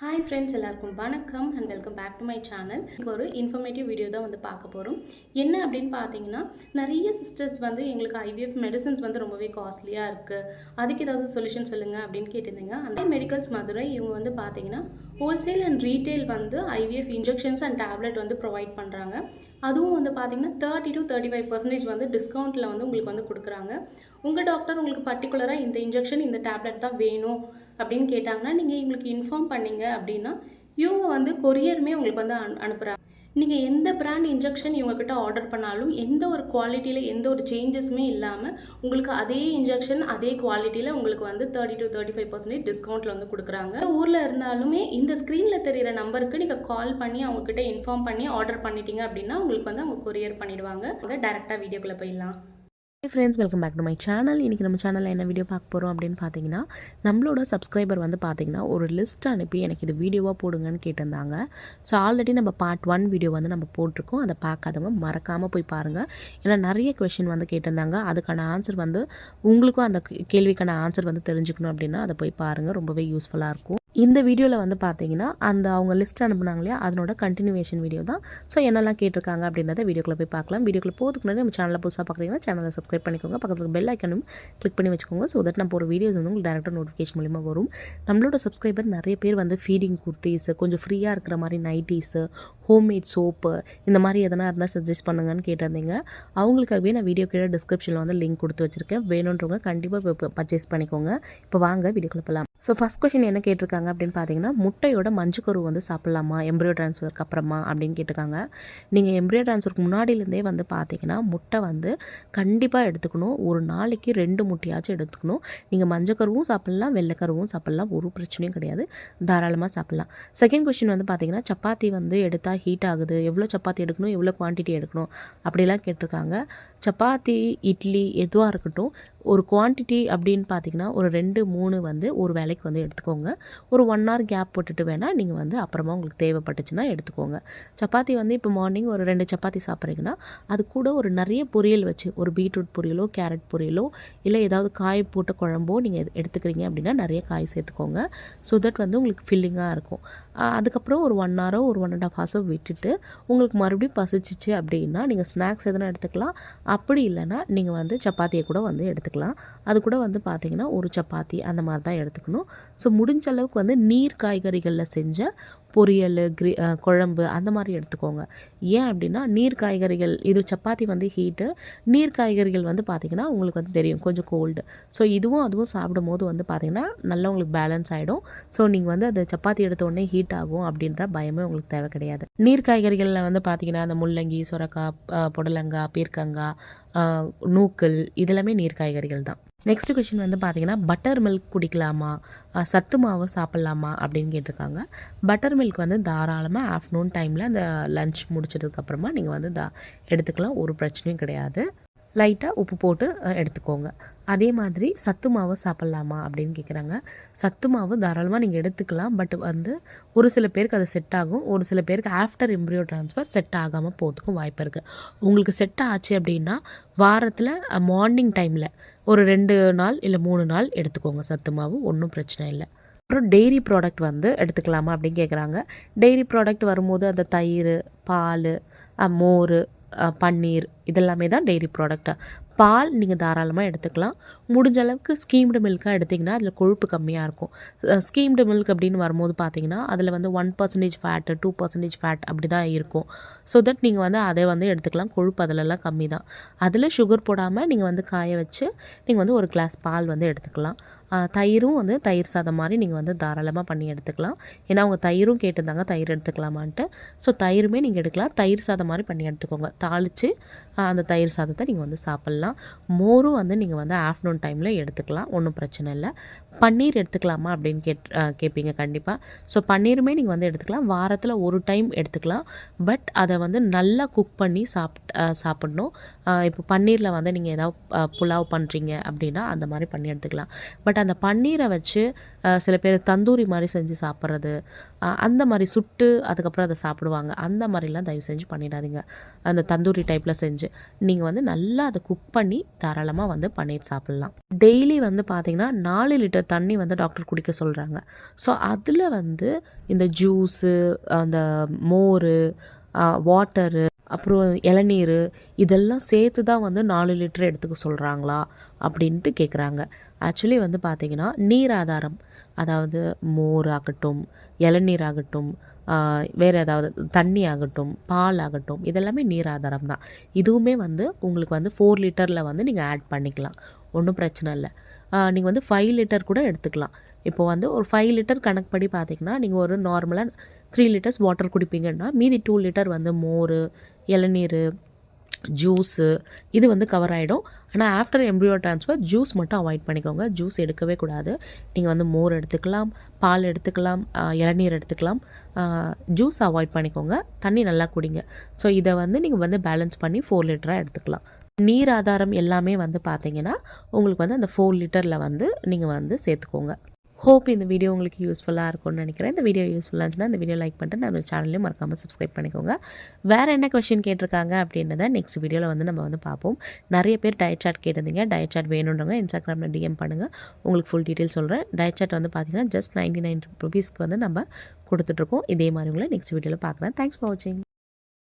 Hi friends எல்லாருக்கும் வணக்கம் and welcome back to my channel இப்போ ஒரு இன்ஃபர்மேட்டிவ் வீடியோ தான் வந்து பார்க்க போகிறோம் என்ன அப்படின்னு பார்த்தீங்கன்னா நிறைய சிஸ்டர்ஸ் வந்து எங்களுக்கு ஐவிஎஃப் மெடிசன்ஸ் வந்து ரொம்பவே காஸ்ட்லியாக இருக்குது அதுக்கு ஏதாவது சொல்யூஷன் சொல்லுங்கள் அப்படின்னு கேட்டிருந்தீங்க. அந்த மெடிக்கல்ஸ் மதுரை இவங்க வந்து பார்த்தீங்கன்னா ஹோல்சேல் அண்ட் ரீட்டைல் வந்து ஐவிஎஃப் இன்ஜெக்ஷன்ஸ் அண்ட் டேப்லெட் வந்து ப்ரொவைட் பண்ணுறாங்க அதுவும் வந்து பார்த்தீங்கன்னா thirty to thirty five percentage வந்து டிஸ்கவுண்ட்டில் வந்து உங்களுக்கு வந்து கொடுக்குறாங்க. உங்கள் டாக்டர் உங்களுக்கு பர்டிகுலராக இந்த இன்ஜெக்ஷன் இந்த டேப்லெட் தான் வேணும். அப்படின்னு கேட்டாங்கன்னா நீங்கள் இவங்களுக்கு இன்ஃபார்ம் பண்ணீங்க அப்படின்னா இவங்க வந்து கொரியருமே உங்களுக்கு வந்து அனு அனுப்புகிறாங்க நீங்கள் எந்த பிராண்ட் இன்ஜெக்ஷன் இவங்கக்கிட்ட ஆர்டர் பண்ணாலும் எந்த ஒரு குவாலிட்டியில் எந்த ஒரு சேஞ்சஸுமே இல்லாமல் உங்களுக்கு அதே இன்ஜெக்ஷன் அதே குவாலிட்டியில் உங்களுக்கு வந்து thirty to thirty five percentage டிஸ்கவுண்ட்டில் வந்து கொடுக்குறாங்க. ஊரில் இருந்தாலுமே இந்த ஸ்க்ரீனில் தெரிகிற நம்பருக்கு நீங்கள் கால் பண்ணி அவங்கக்கிட்ட இன்ஃபார்ம் பண்ணி ஆர்டர் பண்ணிட்டீங்க அப்படின்னா உங்களுக்கு வந்து அவங்க கொரியர் பண்ணிடுவாங்க. அங்கே டேரெக்டாக வீடியோக்குள்ளே போயிடலாம். Friends welcome back to my channel இன்றைக்கி நம்ம சேனலில் என்ன வீடியோ பார்க்க போகிறோம் அப்படின்னு பார்த்தீங்கன்னா நம்மளோட சப்ஸ்கிரைபர் வந்து பார்த்தீங்கன்னா ஒரு லிஸ்ட் அனுப்பி எனக்கு இது வீடியோவாக போடுங்கன்னு கேட்டிருந்தாங்க. ஸோ ஆல்ரெடி நம்ம பார்ட் ஒன் வீடியோ வந்து நம்ம போட்டிருக்கோம். அதை பார்க்காதவங்க மறக்காமல் போய் பாருங்கள் ஏன்னா நிறைய கொஷின் வந்து கேட்டிருந்தாங்க. அதுக்கான ஆன்சர் வந்து உங்களுக்கும் அந்த கேள்விக்கான ஆன்சர் வந்து தெரிஞ்சுக்கணும் அப்படின்னா அதை போய் பாருங்கள் ரொம்பவே யூஸ்ஃபுல்லாக இருக்கும். இந்த வீடியோவில் வந்து பார்த்தீங்கன்னா அந்த அவங்க லிஸ்ட் அனுப்புனாங்க இல்லையா? அதனோட கண்டினியூவேஷன் வீடியோ தான். ஸோ என்னெல்லாம் கேட்டிருக்காங்க அப்படின்றத வீடியோக்குள்ளே போய் பார்க்கலாம். வீடியோக்குள்ளே போகிறதுக்கு முன்னாடி நம்ம சேனலில் புதுசாக பார்க்குறீங்கன்னா சேனலை சப்ஸ்கிரைப் பண்ணிக்கோங்க. பக்கத்தில் பெல் ஐக்கனும் கிளிக் பண்ணி வச்சுக்கோங்க. ஸோ தட் நம்ம ஒரு வீடியோஸ் வந்து உங்களுக்கு டேரெக்டாக நோட்டிஃபிகேஷன் மூலிமா வரும். நம்மளோட சப்ஸ்கிரைபர் நிறைய பேர் வந்து ஃபீடிங் குர்த்திஸ் கொஞ்சம் ஃப்ரீயாக இருக்கிற மாதிரி நைட்டிஸு ஹோம்மேட் சோப்பு இந்த மாதிரி எதனா இருந்தால் சஜஸ்ட் பண்ணுங்கன்னு கேட்டிருந்தீங்க. அவங்களுக்காகவே நான் வீடியோ கீழே டிஸ்கிரிப்ஷனில் வந்து லிங்க் கொடுத்து வச்சுருக்கேன். வேணுன்றவங்க கண்டிப்பாக இப்போ பர்ச்சேஸ் பண்ணிக்கோங்க. இப்போ வாங்க வீடியோக்குள்ளே போகலாம் ஸோ ஃபஸ்ட் கொஷின் என்ன கேட்டிருக்காங்க? அப்படின்னு பார்த்தீங்கன்னா முட்டையோட மஞ்சக்கரு வந்து சாப்பிட்லாமா? எம்ப்ரியோ ட்ரான்ஸ்ஃபருக்கு அப்புறமா அப்படின்னு கேட்டிருக்காங்க. நீங்கள் எம்ப்ரியோ ட்ரான்ஸ்ஃபருக்கு முன்னாடியிலேருந்தே வந்து பார்த்தீங்கன்னா முட்டை வந்து கண்டிப்பாக எடுத்துக்கணும். ஒரு நாளைக்கு ரெண்டு முட்டையாச்சும் எடுத்துக்கணும். நீங்கள் மஞ்சக்கருவும் சாப்பிட்லாம் வெள்ளைக்கருவும் சாப்பிட்லாம் ஒரு பிரச்சனையும் கிடையாது. தாராளமாக சாப்பிட்லாம். செகண்ட் கொஷின் வந்து பார்த்தீங்கன்னா சப்பாத்தி வந்து எடுத்தால் ஹீட் ஆகுது. எவ்வளோ சப்பாத்தி எடுக்கணும்? எவ்வளோ குவான்டிட்டி எடுக்கணும்? அப்படிலாம் கேட்டிருக்காங்க. சப்பாத்தி இட்லி எதுவாக இருக்கட்டும் ஒரு குவான்டிட்டி அப்படின்னு பார்த்தீங்கன்னா ஒரு ரெண்டு மூணு வந்து ஒரு வேலைக்கு வந்து எடுத்துக்கோங்க. ஒரு ஒன் ஹவர் கேப் போட்டுட்டு வேணால் நீங்கள் வந்து அப்புறமா உங்களுக்கு தேவைப்பட்டுச்சுன்னா எடுத்துக்கோங்க. சப்பாத்தி வந்து இப்போ மார்னிங் ஒரு ரெண்டு சப்பாத்தி சாப்பிட்றீங்கன்னா அது கூட ஒரு நிறைய பொரியல் வச்சு ஒரு பீட்ரூட் பொரியலோ கேரட் பொரியலோ இல்லை ஏதாவது காய் போட்ட குழம்போ நீங்கள் எடுத்துக்கிறீங்க அப்படின்னா நிறைய காய் சேர்த்துக்கோங்க. ஸோ தட் வந்து உங்களுக்கு ஃபில்லிங்காக இருக்கும். அதுக்கப்புறம் ஒரு ஒன் ஹவரோ ஒரு ஒன் அண்ட் ஆஃப் ஹவர்ஸோ விட்டுட்டு உங்களுக்கு மறுபடியும் பசிச்சிச்சு அப்படின்னா நீங்கள் ஸ்நாக்ஸ் எதனா எடுத்துக்கலாம். அப்படி இல்லைன்னா நீங்கள் வந்து சப்பாத்தியை கூட வந்து எடுத்துக்கலாம். அது கூட வந்து பார்த்தீங்கன்னா ஒரு சப்பாத்தி அந்த மாதிரி தான் எடுத்துக்கணும். ஸோ முடிஞ்ச அளவுக்கு வந்து நீர் காய்கறிகளில் செஞ்ச பொரியல் கிரி குழம்பு அந்த மாதிரி எடுத்துக்கோங்க. ஏன் அப்படின்னா நீர் காய்கறிகள் இது சப்பாத்தி வந்து ஹீட்டு நீர் காய்கறிகள் வந்து பார்த்திங்கன்னா உங்களுக்கு வந்து தெரியும் கொஞ்சம் கோல்டு ஸோ இதுவும் அதுவும் சாப்பிடும் போது வந்து பார்த்திங்கன்னா நல்லா உங்களுக்கு பேலன்ஸ் ஆகிடும் ஸோ நீங்கள் வந்து அந்த சப்பாத்தி எடுத்த உடனே ஹீட் ஆகும் அப்படின்ற பயமே உங்களுக்கு தேவை கிடையாது. நீர் காய்கறிகளில் வந்து பார்த்திங்கன்னா அந்த முள்ளங்கி சுரக்காய் புடலங்காய் பீர்க்கங்காய் நூக்கல் இதெல்லாமே நீர் காய்கறிகள் தான். நெக்ஸ்ட் கொஷின் வந்து பார்த்தீங்கன்னா பட்டர் மில்க் குடிக்கலாமா சத்து மாவு சாப்பிட்லாமா? அப்படின்னு கேட்டிருக்காங்க. பட்டர் மில்க் வந்து தாராளமாக ஆஃப்டர்நூன் டைமில் அந்த லன்ச் முடிச்சதுக்கப்புறமா நீங்கள் வந்து தா எடுத்துக்கலாம். ஒரு பிரச்சனையும் கிடையாது. லைட்டாக உப்பு போட்டு எடுத்துக்கோங்க. அதே மாதிரி சத்து மாவு சாப்பிட்லாமா அப்படின்னு கேட்குறாங்க சத்து மாவு தாராளமாக நீங்கள் எடுத்துக்கலாம். பட் வந்து ஒரு சில பேருக்கு அது செட் ஆகும். ஒரு சில பேருக்கு ஆஃப்டர் எம்ப்ரியோ ட்ரான்ஸ்ஃபர் செட் ஆகாமல் போகிறதுக்கும் வாய்ப்பு இருக்குது உங்களுக்கு செட் ஆச்சு அப்படின்னா வாரத்தில் மார்னிங் டைமில் ஒரு ரெண்டு நாள் இல்லை மூணு நாள் எடுத்துக்கோங்க. சத்து மாவு ஒன்றும் பிரச்சனை இல்லை. அப்புறம் டெய்ரி ப்ராடக்ட் வந்து எடுத்துக்கலாமா அப்படின்னு கேட்குறாங்க டெய்ரி ப்ராடக்ட் வரும்போது அந்த தயிர் பால் மோர் பன்னீர் இதெல்லாமே தான் டெய்ரி ப்ராடக்ட்டு பால் நீங்கள் தாராளமாக எடுத்துக்கலாம். முடிஞ்ச அளவுக்கு ஸ்கீம்டு மில்காக எடுத்திங்கன்னா அதில் கொழுப்பு கம்மியாக இருக்கும். ஸ்கீம்டு மில்க் அப்படின்னு வரும்போது பார்த்தீங்கன்னா அதில் வந்து one percentage fat two percentage fat அப்படி தான் இருக்கும். ஸோ தட் நீங்கள் வந்து அதை வந்து எடுத்துக்கலாம். கொழுப்பு அதிலெல்லாம் கம்மி தான். அதில் சுகர் போடாமல் நீங்கள் வந்து காய வச்சு நீங்கள் வந்து ஒரு கிளாஸ் பால் வந்து எடுத்துக்கலாம். தயிரும் வந்து தயிர் சாதம் மாதிரி நீங்கள் வந்து தாராளமாக பண்ணி எடுத்துக்கலாம். ஏன்னா அவங்க தயிரும் கேட்டிருந்தாங்க தயிர் எடுத்துக்கலாமான்ட்டு. ஸோ தயிருமே நீங்கள் எடுக்கலாம். தயிர் சாதம் மாதிரி பண்ணி எடுத்துக்கோங்க. தாளித்து அந்த தயிர் சாதத்தை நீங்கள் வந்து சாப்பிட்லாம். மோரும் வந்து நீங்கள் வந்து ஆஃப்டர்நூன் டைமில் எடுத்துக்கலாம். ஒன்றும் பிரச்சனை இல்லை. பன்னீர் எடுத்துக்கலாமா அப்படின்னு கேட் கேட்பீங்க கண்டிப்பாக ஸோ பன்னீருமே நீங்கள் வந்து எடுத்துக்கலாம். வாரத்தில் ஒரு டைம் எடுத்துக்கலாம். பட் அதை வந்து நல்லா குக் பண்ணி சாப்பிட் சாப்பிட்ணும். இப்போ பன்னீரில் வந்து நீங்கள் ஏதாவது புலாவ் பண்ணுறீங்க அப்படின்னா அந்த மாதிரி பண்ணி எடுத்துக்கலாம். பட் பட் அந்த பன்னீரை வச்சு சில பேர் தந்தூரி மாதிரி செஞ்சு சாப்பிட்றது அந்த மாதிரி சுட்டு அதுக்கப்புறம் அதை சாப்பிடுவாங்க. அந்த மாதிரிலாம் தயவு செஞ்சு பண்ணிடாதீங்க. அந்த தந்தூரி டைப்பில் செஞ்சு. நீங்கள் வந்து நல்லா அதை குக் பண்ணி தாராளமாக வந்து பன்னீர் சாப்பிட்லாம். டெய்லி வந்து பார்த்திங்கன்னா நாலு லிட்டர் தண்ணி வந்து டாக்டர் குடிக்க சொல்கிறாங்க ஸோ அதில் வந்து இந்த ஜூஸு அந்த மோர் வாட்டரு அப்புறம் இளநீர் இதெல்லாம் சேர்த்து தான் வந்து நாலு லிட்டர் எடுத்துக்க சொல்கிறாங்களா அப்படின்ட்டு கேட்குறாங்க ஆக்சுவலி வந்து பார்த்திங்கன்னா நீர் ஆதாரம் அதாவது மோர் ஆகட்டும் இளநீர் ஆகட்டும் வேறு ஏதாவது தண்ணி ஆகட்டும் பால் ஆகட்டும் இதெல்லாமே நீர் ஆதாரம் தான். இதுவுமே வந்து உங்களுக்கு வந்து ஃபோர் லிட்டரில் வந்து நீங்கள் ஆட் பண்ணிக்கலாம். ஒன்றும் பிரச்சனை இல்லை. நீங்கள் வந்து ஃபைவ் லிட்டர் கூட எடுத்துக்கலாம். இப்போ வந்து ஒரு ஃபைவ் லிட்டர் கணக்குப்படி பார்த்தீங்கன்னா நீங்கள் ஒரு நார்மலாக த்ரீ லிட்டர்ஸ் வாட்டர் குடிப்பீங்கன்னா மீதி டூ லிட்டர் வந்து மோர் இளநீர் ஜூஸு இது வந்து கவர் ஆகிடும் ஆனால் ஆஃப்டர் எம்ப்ரியோ ட்ரான்ஸ்ஃபர் ஜூஸ் மட்டும் அவாய்ட் பண்ணிக்கோங்க. ஜூஸ் எடுக்கவே கூடாது. நீங்கள் வந்து மோர் எடுத்துக்கலாம் பால் எடுத்துக்கலாம் இளநீர் எடுத்துக்கலாம். ஜூஸ் அவாய்ட் பண்ணிக்கோங்க. தண்ணி நல்லா குடிங்க. ஸோ இதை வந்து நீங்கள் வந்து பேலன்ஸ் பண்ணி ஃபோர் லிட்டராக எடுத்துக்கலாம். நீர் ஆதாரம் எல்லாமே வந்து பார்த்தீங்கன்னா உங்களுக்கு வந்து அந்த ஃபோர் லிட்டரில் வந்து நீங்கள் வந்து சேர்த்துக்கோங்க. ஹோப் இந்த வீடியோ உங்களுக்கு யூஸ்ஃபுல்லாக இருக்கும்னு நினைக்கிறேன். இந்த வீடியோ யூஸ்ஃபுல்லாக இருந்துச்சுன்னா இந்த வீடியோ லைக் பண்ணிட்டு நம்ம சேனலையும் மறக்காமல் சப்ஸ்கிரைப் பண்ணிக்கோங்க. வேறு என்ன கொஷின் கேட்டிருக்காங்க அப்படின்றத நெக்ஸ்ட் வீடியோவில் வந்து நம்ம வந்து பார்ப்போம். நிறைய பேர் டயட் சார்ட் கேட்டிருந்தீங்க. டயட் சார்ட் வேணுன்றவங்க இன்ஸ்டாகிராமில் டிஎம் பண்ணுங்கள் உங்களுக்கு ஃபுல் டீட்டெயில் சொல்கிறேன் டயட் சார்ட் வந்து பார்த்தீங்கன்னா ஜஸ்ட் நைன்டி நைன் ருபீஸ்க்கு வந்து நம்ம கொடுத்துட்ருக்கோம் இதே மாதிரி உங்களை நெக்ஸ்ட் வீடியோவில் பார்க்குறேன். தேங்க்ஸ் ஃபார் வாட்சிங்